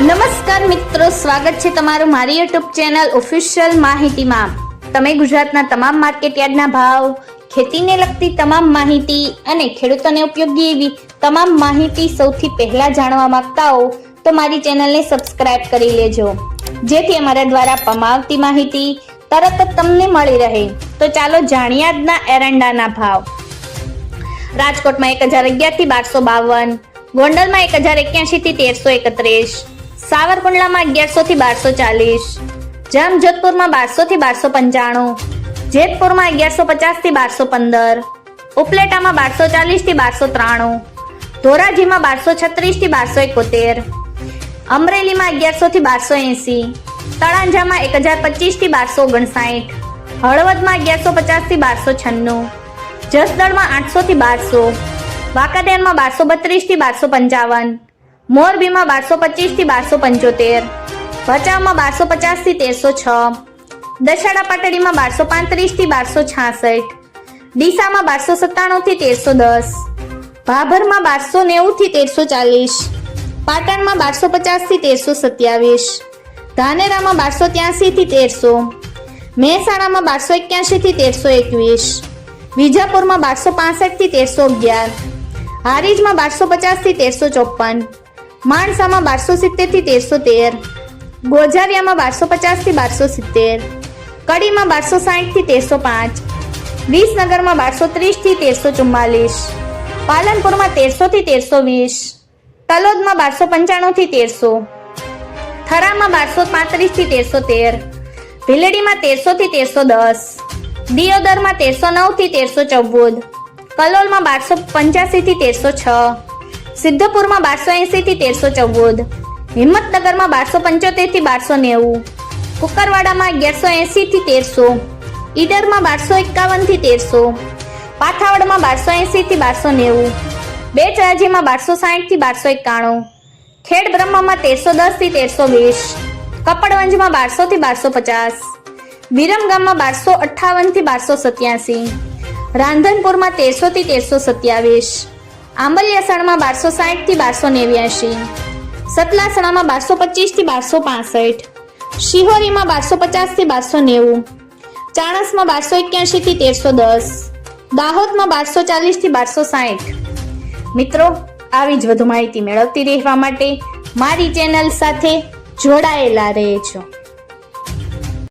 નમસ્કાર મિત્રો, સ્વાગત છે તમારું મારી યુટ્યુબ ચેનલ ઓફિશિયલ માહિતીમાં. તમે ગુજરાતના તમામ માર્કેટ યાર્ડના ભાવ, ખેતીને લગતી તમામ માહિતી અને ખેડૂતોને ઉપયોગી એવી તમામ માહિતી સૌથી પહેલા જાણવા માંગતા હો, તો મારી ચેનલને સબસ્ક્રાઇબ કરી લેજો. જેથી અમારા દ્વારા આપવામાં આવતી માહિતી તરત જ તમને મળી રહે. તો ચાલો જાણીએ આજના એરંડાના ભાવ. રાજકોટમાં એક હજાર અગિયારથી બારસો બાવન, ગોંડલમાં એક હજાર એક્યાસી થી તેરસો એકત્રીસ સાવરકુંડલામાં અગિયારસો થી બારસો ચાલીસ જામજોધપુરમાં બારસો થી બારસો પંચાણું જેતપુરમાં અગિયારસો પચાસથી બારસો પંદર ઉપલેટામાં બારસો ચાલીસથી બારસો ત્રાણું ધોરાજીમાં બારસો છત્રીસથી બારસો એકોતેર અમરેલીમાં અગિયારસો થી બારસો એંસી તળાંજામાં એક હજાર પચીસથી બારસો ઓગણસાઠ હળવદમાં અગિયારસો પચાસથી બારસો છન્નું જસદણમાં આઠસો થી બારસો, વાંકાનેરમાં બારસો બત્રીસથી બારસો પંચાવન મોરબીમાં બારસો પચીસથી બારસો પંચોતેર, ભચાઉમાં બારસો પચાસથી તેરસો છ દશાડા પાટડીમાં બારસો પાંત્રીસથી બારસો છાસઠ, ડીસામાં બારસો સત્તાણું થી તેરસો દસ, ભાભરમાં બારસો નેવું થી તેરસો ચાલીસ, પાટણમાં બારસો પચાસથી તેરસો સત્યાવીસ, ધાનેરામાં બારસો ત્યાસી થી તેરસો, મહેસાણામાં બારસો એક્યાસી થી તેરસો એકવીસ, વિજાપુરમાં બારસો પાસઠથી તેરસો અગિયાર, હારીજમાં બારસો પચાસથી તેરસો ચોપન માણસામાં બારસો સિત્તેરથી તેરસો તેર ગોઝારિયામાં બારસો પચાસથી બારસો સિત્તેર, કડીમાં બારસો સાઠથી તેરસો પાંચ, વિસનગરમાં બારસો ત્રીસથી તેરસો ચુમ્માલીસ, પાલનપુરમાં તેરસો થી તેરસો વીસ, તલોદમાં બારસો પંચાણું થી તેરસો, થરામાં બારસો પાંત્રીસથી તેરસો તેર, ભીલડીમાં તેરસો થી તેરસો દસ, દિયોદરમાં તેરસો નવથી તેરસો ચૌદ, કલોલમાં બારસો પંચ્યાસી થી તેરસો છ સિદ્ધપુરમાં બારસો એંસીથી તેરસો ચૌદ. હિંમતનગરમાં બારસો પંચોતેરથી બારસો નેવું. કુકરવાડામાં અગિયારસો એંસીથી તેરસો. ઈડરમાં બારસો એકાવનથી તેરસો. પાથાવડમાં બારસો એંસીથી બારસો નેવું. બેચરાજીમાં બારસો સાઠથી બારસો એકાણું. ખેડ બ્રહ્મામાં તેરસો દસથી તેરસો વીસ. કપડવંજમાં બારસો થી બારસો પચાસ. વિરમગામમાં બારસો અઠ્ઠાવનથી બારસો સત્યાસી. રાંધનપુરમાં તેરસો થી તેરસો સત્યાવીસ. આંબલિયાસણમાં બારસો સાઠથી બારસો નેવ્યાસી સતલાસણામાં બારસો પચીસથી બારસો પાસઠ. શિહોરીમાં બારસો પચાસથી બારસો નેવું. ચાણસમાં બારસો એક્યાસી થી તેરસો દસ. દાહોદમાં બારસો ચાલીસથી બારસો સાઠ મિત્રો, આવી જ વધુ માહિતી મેળવતી રહેવા માટે મારી ચેનલ સાથે જોડાયેલા રહેજો.